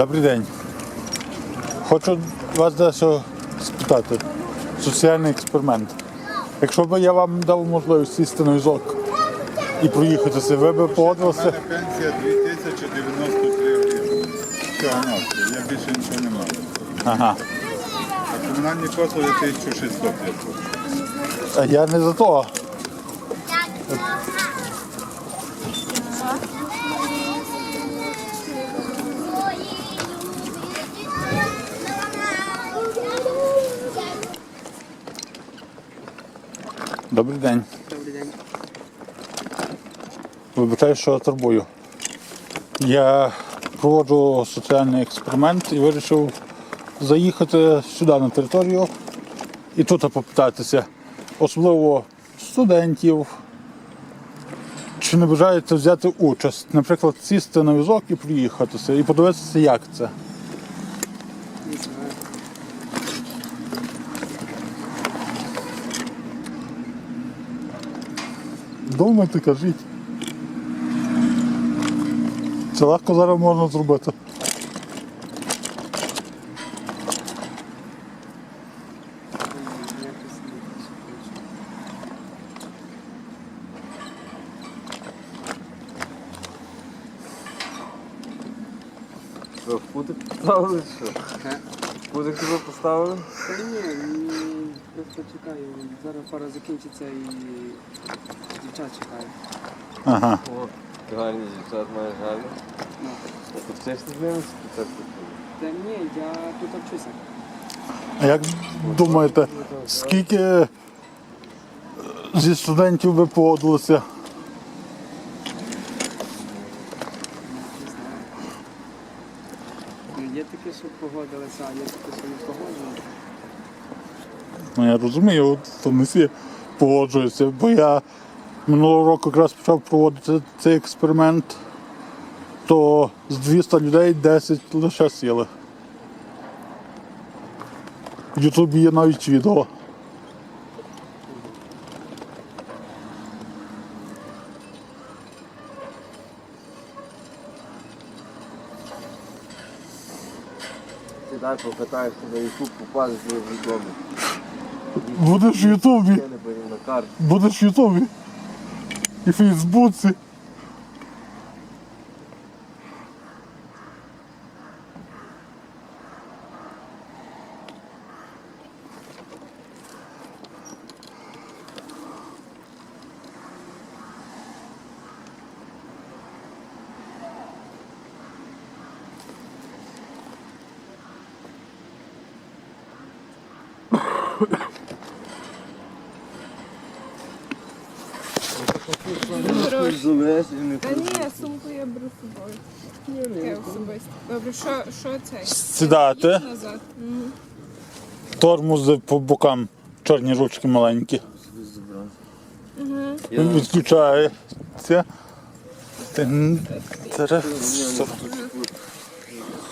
Добрий день. Хочу вас дещо спитати. Соціальний експеримент. Якщо б я вам дав можливість сісти на візок і проїхатися, ви б У погодилися? мене пенсія 2093 гривні. Всього навсього, я більше нічого не маю. Ага. А комунальні послуги 1600 я. А я не за то. Добрий день. Добрий день. Вибачаю, що турбую. Я проводжу соціальний експеримент і вирішив заїхати сюди на територію і тут попитатися, особливо студентів, чи не бажаєте взяти участь, наприклад, сісти на візок і проїхатися, і подивитися, як це. Думайте, кажіть. Це легко зараз можна зробити. Що, в кутик поставили? Що? В кутик тебе поставили? Та ні, ні, чекаю. Зараз пара закінчиться і дівчат чекаю. Ага. О, гарні дівчат маєш гарні. Ну. Ти вчишся з ними? Та ні, я тут вчуся. А як думаєте, скільки е, зі студентів ви погодилися? Не знаю. Ну, є таке, що погодилися, а є таке, що не погодилися. Ну, я розумію, то не всі погоджуються, бо я минулого року якраз почав проводити цей експеримент, то з 200 людей 10 лише сіли. В Ютубі є навіть відео. Ти дай покатаєшся на YouTube, попадеш в дому. Будеш в Ютубі, будеш в Ютубі. І в Фейсбуці. Залез і не Та ні, сумку я беру з собою. Таке особисто. Добре, що, що це? Сідати, Назад. Мгм. тормози по бокам, чорні ручки маленькі. Я Він відключається. Тире-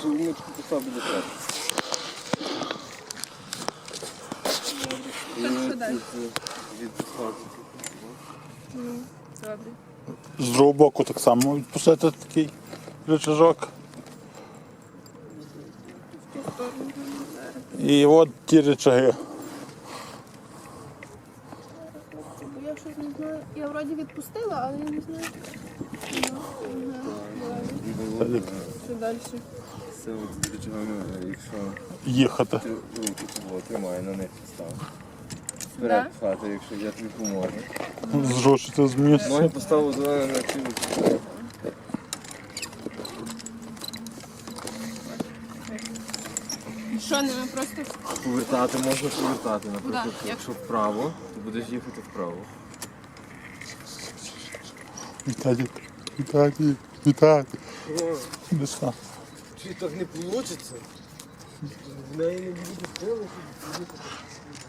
сумочку поставлю до тебе. Так, що далі? Від. Добре. З другого боку так само відпустити такий рычажок. І от ті рычаги. Я щось не знаю. Я вроді відпустила, але я не знаю. Що далі? Це от до якщо Їхати. ти руку собою тримає на них став. Да? Вперед в хату, якщо я тобі поможу. Зрушити з місця. Ноги поставив зелене на цю. Що, не просто Повертати можна повертати. Наприклад, Куди? якщо вправо, то будеш їхати вправо. Віталік, Віталік, Віталік. Іди. Чи так не вийде? В неї не буде сили, як ти якось по-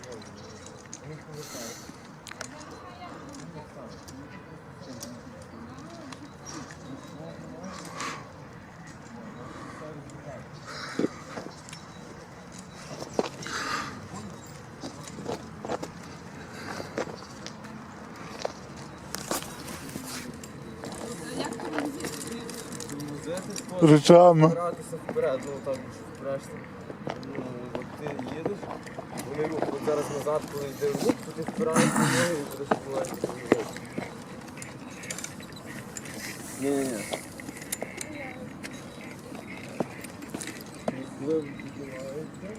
речами. Впиратися вперед, ну так впрешся. Ну, от ти їдеш, зараз назад, коли йде рух, то ти впираєшся ноги і будеш помаленьку рух. Ні, ні, ні. Коли піднімаєшся,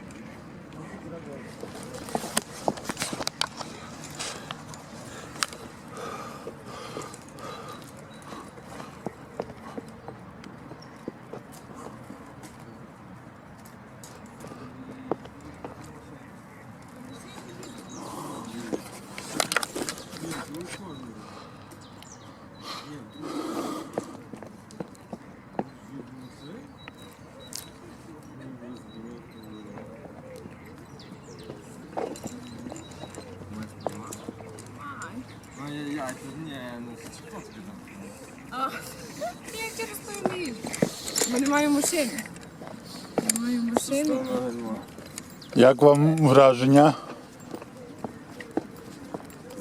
Ай-яй-яй, це ні, ну що тобі там? Я через то вмію. Бо маю. Як вам враження?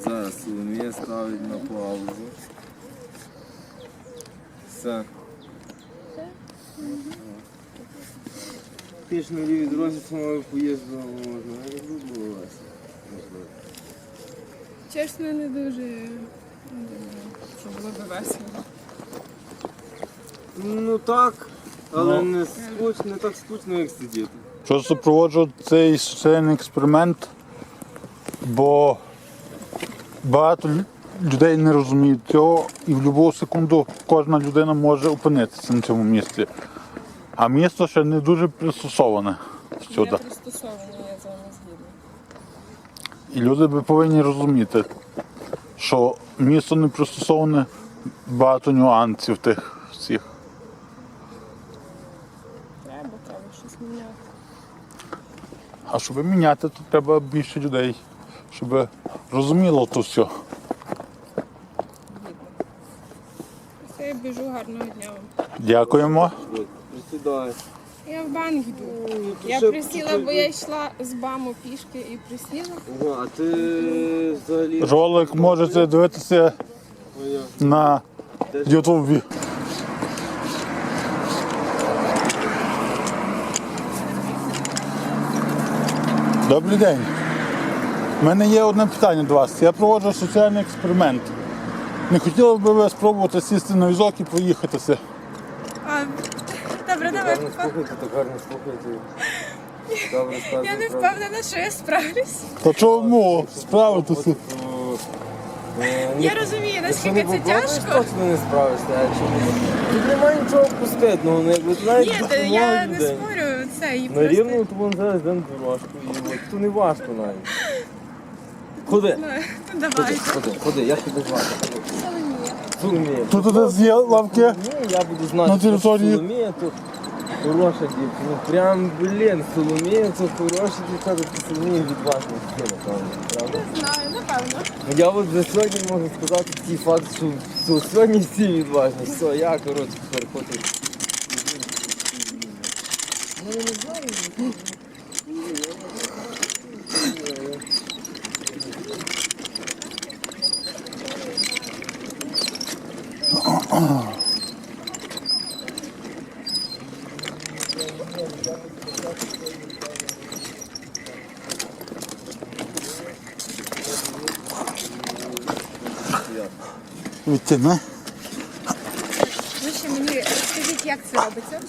Зараз Соломія ставить на паузу. Все. Ти ж на лівій дорозі самою поїздила можна. Я люблю Чесно, не дуже. Не думаю, що було би весело. Ну так, але Ну. не скучно, не так скучно, як сидіти. Що супроводжу цей соціальний експеримент, бо багато людей не розуміють цього, і в будь-яку секунду кожна людина може опинитися на цьому місці. А місто ще не дуже пристосоване сюди. Я пристосована, я з вами згідна. І люди би повинні розуміти, що місто не пристосоване, багато нюансів тих всіх. Треба, треба щось міняти. А щоб міняти, то треба більше людей, щоб розуміло то все. Все, я біжу гарного дня вам. Дякуємо. От, Присідай. Я в банк йду. Ну, Я присіла, бо я йшла з баму пішки і присіла. Ого, а ти взагалі. Ролик можете дивитися на Ютубі. Добрий день. У мене є одне питання до вас. Я проводжу соціальний експеримент. Не хотіли б ви спробувати сісти на візок і поїхатися? А, добре, давай. Гарно слухайте, так гарно слухайте. Добре, Я не впевнена, що я справлюсь. Та чому справитися? Я розумію, наскільки це тяжко. Точно не справишся, а якщо Тут немає нічого пуститного, ну якби знаєш, Ні, та я не спорю, це і На просто рівну то вон зараз йдемо дорожку, от то не важко навіть. Ходи, ну, ходи, давай. ходи, ходи, я тебе звати. Соломія. Соломія. Тут десь є лавки. Ні, я буду знати, На що території. Соломія то хороша дівчина. Ну прям, блін, Соломія то хороша дівчата, то Соломія відважна дівчина, напевно, правда? Знаю, напевно. Я от за сьогодні можу сказати такий факт, що, що сьогодні всі відважні. Все, я, коротше, переходжу. Відтяни. Ви ще мені розкажіть, як це робиться.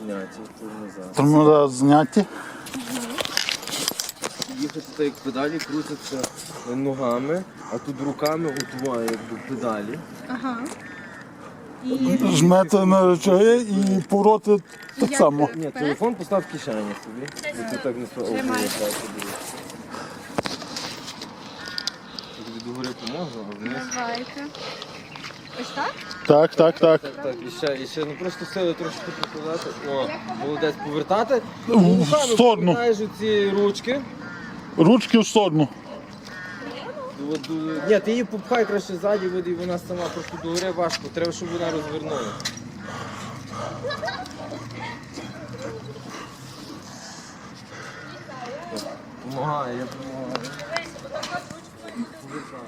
Зняті, тормоза. Тормоза зняті. Їхати так як педалі крутяться ногами, а тут руками якби педалі. Ага. І Жмете на речаги і повороти так само. Ні, телефон постав в кишені собі. Ти так не справді. Догори поможу, а вниз. давайте. Ось так? Так, так, так. Так, так, і ще, і ще, ну просто сили трошки покладати. О, молодець, повертати. В Руками сторону. повертаєш ці ручки. Ручки в сторону. От, е, ні, ти її попхай краще ззаді, от, і вона сама просто догори важко. Треба, щоб вона розвернула. Помагає, я допомагаю. Ну,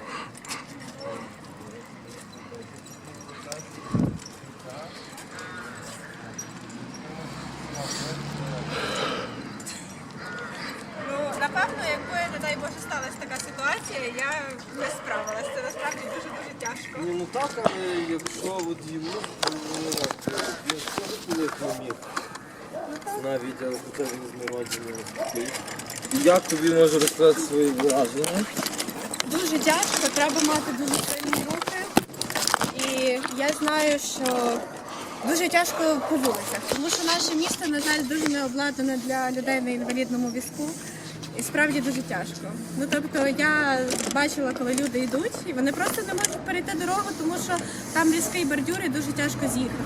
напевно, якби, не дай Боже, сталася така ситуація, я не справилася. Це насправді дуже-дуже тяжко. Ні, ну так, але якщо от йому коли поміг, навіть а, хоча він з народження. Як тобі може розказати свої враження? Дуже тяжко, треба мати дуже сильні руки. І я знаю, що дуже тяжко по вулицях, тому що наше місто, на жаль, дуже не обладнане для людей на інвалідному візку. І справді дуже тяжко. Ну тобто я бачила, коли люди йдуть, і вони просто не можуть перейти дорогу, тому що там різкий бордюр і дуже тяжко з'їхати.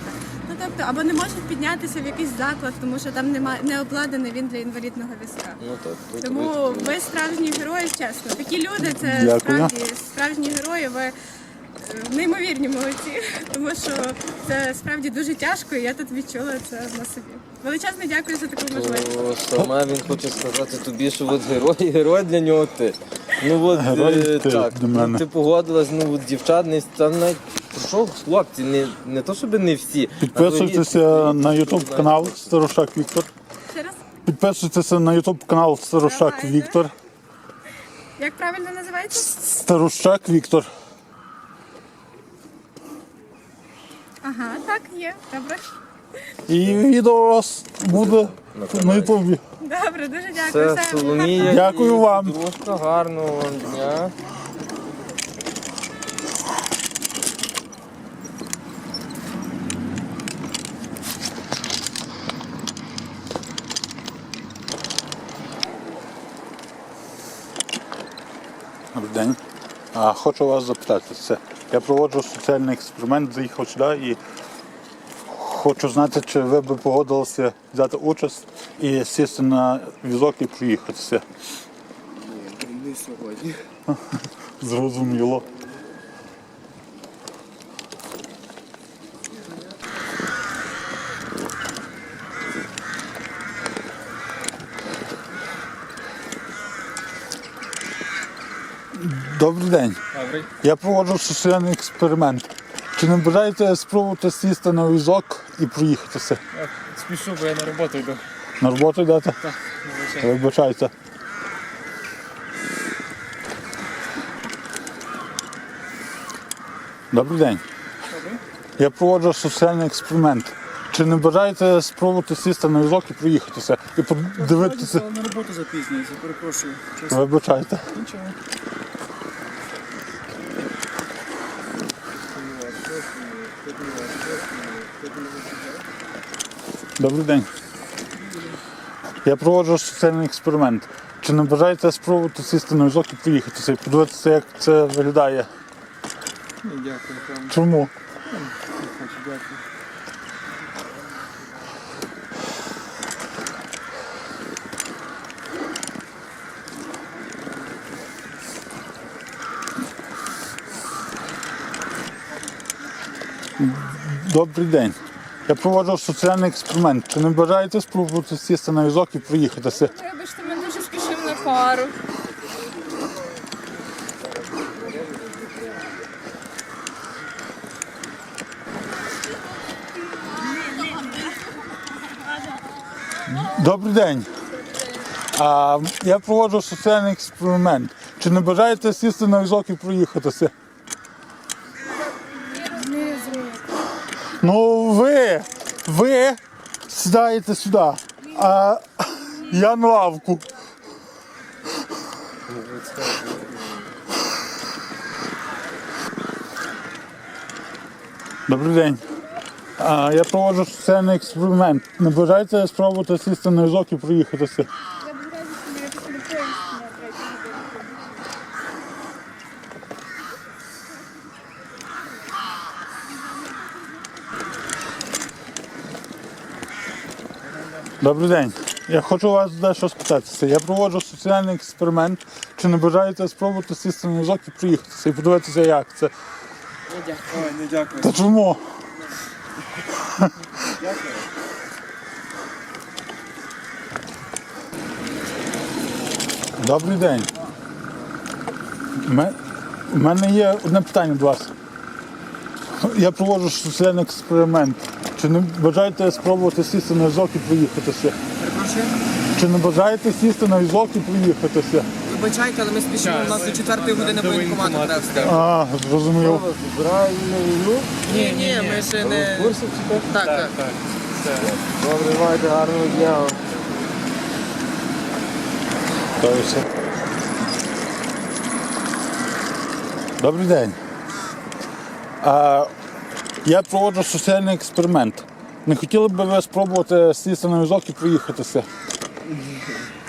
Ну тобто, або не можуть піднятися в якийсь заклад, тому що там немає не обладнаний він для інвалідного візка. Ну так, тут Тому ви справжні герої, чесно. Такі люди це Дякую. справді справжні герої. Ви е, неймовірні молодці, тому що це справді дуже тяжко, і я тут відчула це на собі. Величезне дякую за таку можливість. Саме він хоче сказати тобі, що от герой, герой для нього ти. Ну от Герой е, ти так, для ти погодилась, ну от дівчат не там навіть прийшов хлопці, не, не то щоб не всі. Підписуйтеся твої- на YouTube канал Старошак Віктор. Ще раз, Підписуйтеся на YouTube канал Старошак Давайте. Віктор. як правильно називається? Старощак Віктор. Ага, так, є. Добре. І відео у вас буде на Ютубі. Добре, дуже дякую. Це Все, Соломія. Дякую і вам. Дружка, гарного вам дня. Добрий день. А, хочу вас запитати. Це, я проводжу соціальний експеримент, заїхав сюди і хочу знати, чи ви б погодилися взяти участь і сісти на візок і проїхатися. Не сьогодні. Зрозуміло. Добрий день. Добрий. Я проводжу соціальний експеримент. Чи не бажаєте спробувати сісти на візок і проїхатися? Я спішу, бо я на роботу йду. На роботу йдете? Так, звичайно. Вибачайте. Добрий день. Я проводжу соціальний експеримент. Чи не бажаєте спробувати сісти на візок і проїхатися? І подивитися. на роботу запізнюється, перепрошую. Чесно, Вибачайте. нічого. Добрий день. Я проводжу соціальний експеримент. Чи не бажаєте спробувати сісти на візок і проїхатися? І подивитися, як це виглядає? Ні, дякую, певно. Чому? Дякую. Добрий день. Я проводжу соціальний експеримент. Чи не бажаєте спробувати сісти на візок і проїхатися? Вибачте, ми дуже спішимо на пару. Добрий день. А, я проводжу соціальний експеримент. Чи не бажаєте сісти на візок і проїхатися? Не розумію. Ну ви, сідаєте сюди, а я на лавку. Добрий день. Я проводжу соціальний експеримент. Не бажаєте спробувати сісти на візок і проїхатися? Я б зразу собі після поїздки на третій годині. Добрий день. Я хочу вас дещо спитатися. Я проводжу соціальний експеримент. Чи не бажаєте спробувати сісти на візок і проїхатися і подивитися, як це? Ой, не дякую. Та чому? Добрий день. У мене є одне питання до вас. Я проводжу соціальний експеримент. Чи не бажаєте спробувати сісти на візок і проїхатися? Перепрошую. Чи не бажаєте сісти на візок і проїхатися? вибачайте, але ми спішимо, у нас до 4 години воєнкомату треба встати. А, зрозумів. Війну. Ні, ні, ми ще не... Чи так? Так, так. Добре, давайте, гарного дня. Все. Добрий день. А, я проводжу соціальний експеримент. Не хотіли б ви спробувати сісти на візок і проїхатися?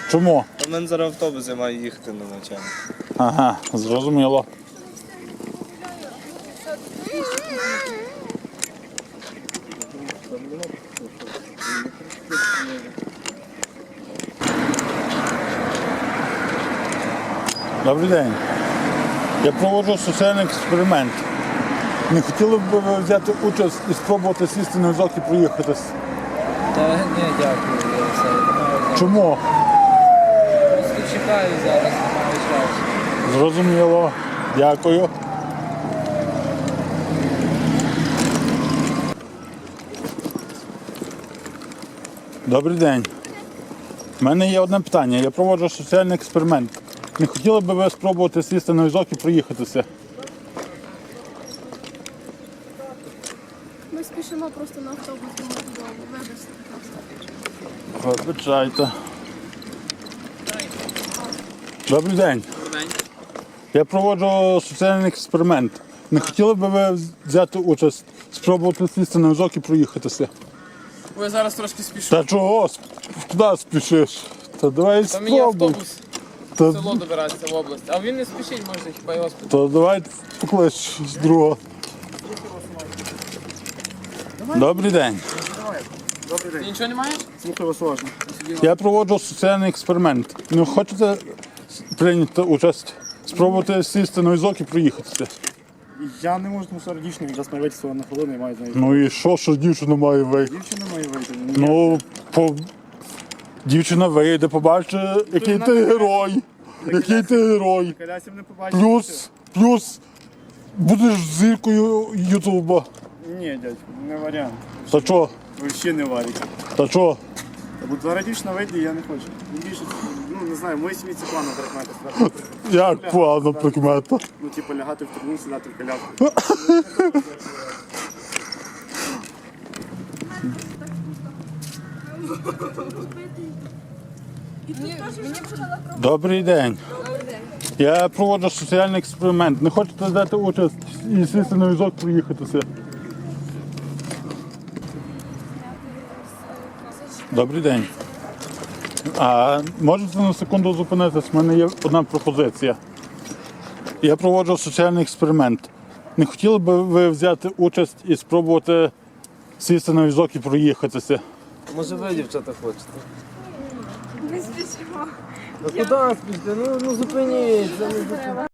Чому? У мене зараз автобус я маю їхати на навчання. Ага, зрозуміло. Добрий день. Я проводжу соціальний експеримент. Не хотіли б ви взяти участь і спробувати сісти на візок і проїхатись? Та ні, дякую, я все. Чому? Просто чекаю зараз, немає часу. Зрозуміло. Дякую. Добрий день. У мене є одне питання. Я проводжу соціальний експеримент. Не хотіли б ви спробувати сісти на візок і проїхатися? Спішимо просто на автобус додому. Вибачте, будь ласка. Вибачайте. Добрий день. Я проводжу соціальний експеримент. Не хотіли б ви взяти участь, спробувати сісти на візок і проїхатися? Ви зараз трошки спішу. Та чого? Куди спішиш? Та давай Та мені спробуй. автобус Та, в село добиратися в область. А він не спішить, може, хіба його спитати. та давай поклич з другого. Добрий день. Ти нічого не маєш? Слухай вас уважно. Я проводжу соціальний експеримент. Не хочете прийняти участь? Спробувати сісти на візок і проїхатися. Я не можу тому що дівчину, якраз має вийти на і має знайти. Ну і що, що дівчина має вийти? Дівчина має вийти. Ну, по... дівчина вийде, побачить, який ти герой. Який ти герой. Калясів не побачить. Плюс, плюс будеш зіркою Ютуба. Ні, дядько, не варіант. Та чо? Взагалі не варить. Та чо? Бо зараз дівчина вийде, я не хочу. Ну, більше, ну не знаю, в моїй сім'ї це плана прикмета. Як плавно прикмета? Ну, типу, лягати в трубу, сідати в коляску. Добрий день. Я проводжу соціальний експеримент. Не хочете взяти участь і сісти на візок проїхатися? Добрий день. А можете на секунду зупинитись? У мене є одна пропозиція. Я проводжу соціальний експеримент. Не хотіли б ви взяти участь і спробувати сісти на візок і проїхатися? Може ви, дівчата, хочете? Ми спішимо. А куди спіште? Ну, ну зупиніться. Ну, зупиніться.